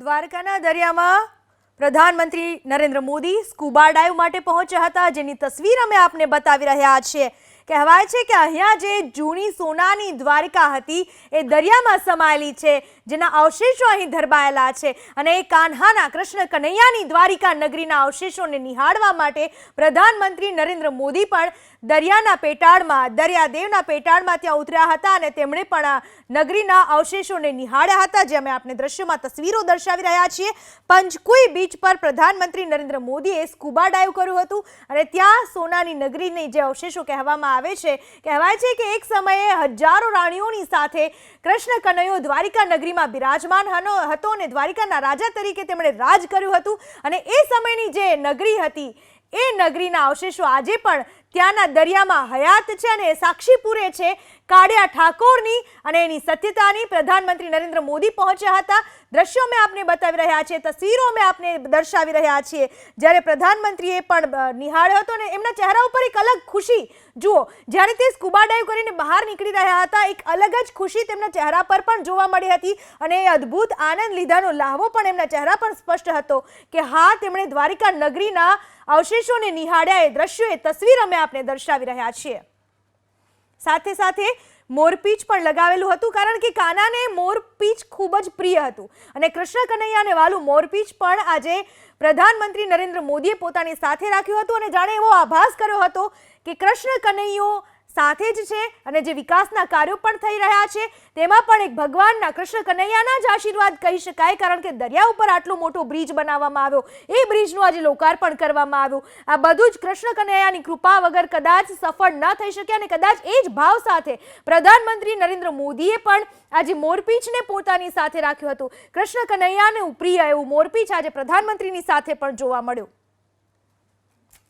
દ્વારકાના દરિયામાં પ્રધાનમંત્રી નરેન્દ્ર મોદી સ્કૂબા ડાઇવ માટે પહોંચ્યા હતા. જેની તસવીર અમે આપને બતાવી રહ્યા છીએ. કહેવાય છે કે અહીંયા જે જૂની સોનાની દ્વારિકા હતી, એ દરિયામાં સમાયેલી છે, જેના અવશેષો અહીં ધરબાયેલા છે. અને એ કાન્હાના કૃષ્ણ કનૈયાની દ્વારિકા નગરીના અવશેષોને નિહાળવા માટે પ્રધાનમંત્રી નરેન્દ્ર મોદી પણ દરિયાના પેટાળમાં, દરિયાદેવના પેટાળમાં ત્યાં ઉતર્યા હતા અને તેમણે પણ નગરીના અવશેષોને નિહાળ્યા હતા, જે અમે આપને દ્રશ્યોમાં તસવીરો દર્શાવી રહ્યા છીએ. પંચકુઈ બીચ પર પ્રધાનમંત્રી નરેન્દ્ર મોદીએ સ્કૂબા ડાઈવ કર્યું હતું અને ત્યાં સોનાની નગરીની જે અવશેષો કહેવામાં આવે છે. કહેવાય છે કે એક સમયે હજારો રાણીઓની સાથે કૃષ્ણ કનૈયો દ્વારિકા નગરીમાં બિરાજમાન હતો અને દ્વારિકાના રાજા તરીકે તેમણે રાજ કર્યું હતું. અને એ સમયની જે નગરી હતી, એ નગરીના અવશેષો આજે પણ ત્યાંના દરિયામાં હયાત છે અને સાક્ષી પૂરે છે કાળિયા ઠાકોરની અને એની સત્યતાની. પ્રધાનમંત્રી નરેન્દ્ર મોદી પહોંચ્યા હતા. દ્રશ્યો મેં આપને બતાવી રહ્યા છીએ, તસવીરો મેં આપને દર્શાવી રહ્યા છીએ. જ્યારે પ્રધાનમંત્રીએ પણ નિહાળ્યો હતો અને એમના ચહેરા ઉપર એક અલગ ખુશી. જુઓ, જ્યારે તે સ્કુબા ડાઈવ કરીને બહાર નીકળી રહ્યા હતા, એક અલગ જ ખુશી તેમના ચહેરા પર પણ જોવા મળી હતી અને એ અદ્ભુત આનંદ લીધાનો લાહવો પણ એમના ચહેરા પર સ્પષ્ટ હતો કે હા, તેમણે દ્વારિકા નગરીના અવશેષોને નિહાળ્યા. એ દ્રશ્યો, એ તસવીર અમે આપને દર્શાવી રહ્યા છીએ. સાથે સાથે મોરપીચ પણ લગાવેલું હતું કારણ કે કાનાને મોરપીચ ખૂબ જ પ્રિય હતું. અને કૃષ્ણ કનૈયાને વાલું મોરપીચ પણ આજે પ્રધાનમંત્રી નરેન્દ્ર મોદીએ પોતાની સાથે રાખ્યું હતું અને જાણે એવો આભાસ કર્યો હતો કે કૃષ્ણ કનૈયો સાથે જ છે અને જે વિકાસના કાર્યો પણ થઈ રહ્યા છે, તેમાં પણ એક ભગવાનના કૃષ્ણ કનૈયાના જ આશીર્વાદ કહી શકાય, કારણ કે દરિયા ઉપર આટલો મોટો બ્રિજ બનાવવામાં આવ્યો. એ બ્રિજનું આજે લોકાર્પણ કરવામાં આવ્યું. આ બધું જ કૃષ્ણ કનૈયાની કૃપા વગર કદાચ સફળ ન થઈ શકે અને કદાચ એ જ ભાવ સાથે પ્રધાનમંત્રી નરેન્દ્ર મોદીએ પણ આજે મોરપીંછને પોતાની સાથે રાખ્યું હતું. કૃષ્ણ કનૈયાને પ્રિય એવું મોરપીંછ આજે પ્રધાનમંત્રીની સાથે પણ જોવા મળ્યું.